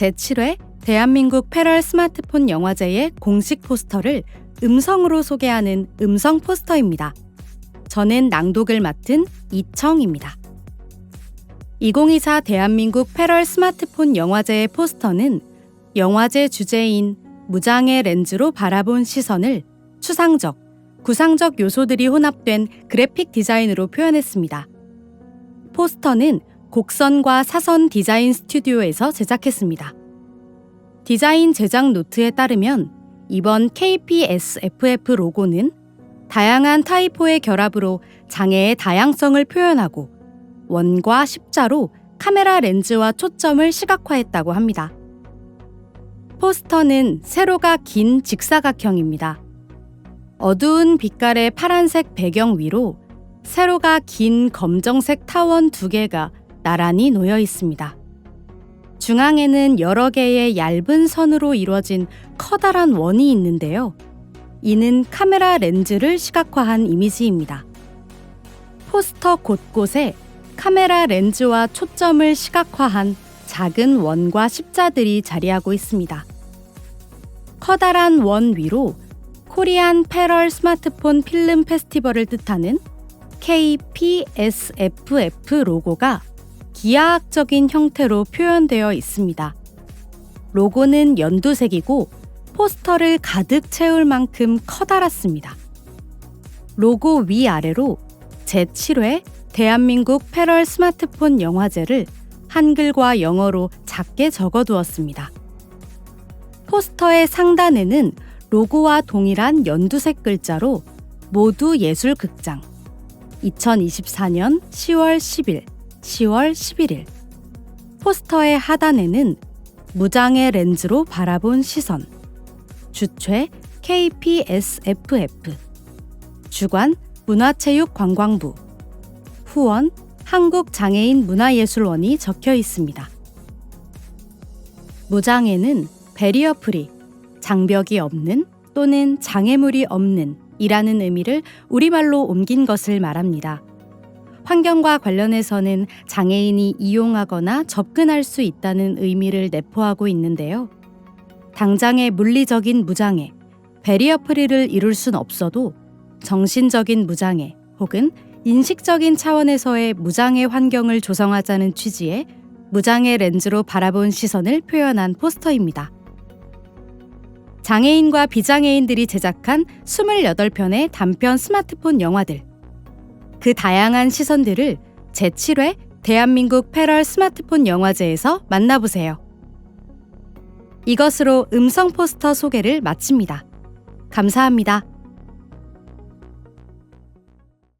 제7회 대한민국 패럴 스마트폰 영화제의 공식 포스터를 음성으로 소개하는 음성 포스터입니다. 저는 낭독을 맡은 이청입니다. 2024 대한민국 패럴 스마트폰 영화제의 포스터는 영화제 주제인 무장의 렌즈로 바라본 시선을 추상적, 구상적 요소들이 혼합된 그래픽 디자인으로 표현했습니다. 포스터는 곡선과 사선 디자인 스튜디오에서 제작했습니다. 디자인 제작 노트에 따르면 이번 KPSFF 로고는 다양한 타이포의 결합으로 장애의 다양성을 표현하고 원과 십자로 카메라 렌즈와 초점을 시각화했다고 합니다. 포스터는 세로가 긴 직사각형입니다. 어두운 빛깔의 파란색 배경 위로 세로가 긴 검정색 타원 두 개가 나란히 놓여 있습니다. 중앙에는 여러 개의 얇은 선으로 이루어진 커다란 원이 있는데요. 이는 카메라 렌즈를 시각화한 이미지입니다. 포스터 곳곳에 카메라 렌즈와 초점을 시각화한 작은 원과 십자들이 자리하고 있습니다. 커다란 원 위로 코리안 패럴 스마트폰 필름 페스티벌을 뜻하는 KPSFF 로고가 기하학적인 형태로 표현되어 있습니다. 로고는 연두색이고 포스터를 가득 채울 만큼 커다랗습니다. 로고 위아래로 제7회 대한민국 패럴 스마트폰 영화제를 한글과 영어로 작게 적어두었습니다. 포스터의 상단에는 로고와 동일한 연두색 글자로 모두 예술극장 2024년 10월 10일 10월 11일 포스터의 하단에는 무장의 렌즈로 바라본 시선 주최 KPSFF 주관 문화체육관광부 후원 한국장애인 문화예술원이 적혀 있습니다. 무장애는 베리어 프리, 장벽이 없는 또는 장애물이 없는 이라는 의미를 우리말로 옮긴 것을 말합니다. 환경과 관련해서는 장애인이 이용하거나 접근할 수 있다는 의미를 내포하고 있는데요. 당장의 물리적인 무장애, 베리어 프리를 이룰 순 없어도 정신적인 무장애 혹은 인식적인 차원에서의 무장애 환경을 조성하자는 취지의 무장애 렌즈로 바라본 시선을 표현한 포스터입니다. 장애인과 비장애인들이 제작한 28편의 단편 스마트폰 영화들. 그 다양한 시선들을 제7회 대한민국 패럴 스마트폰 영화제에서 만나보세요. 이것으로 음성 포스터 소개를 마칩니다. 감사합니다.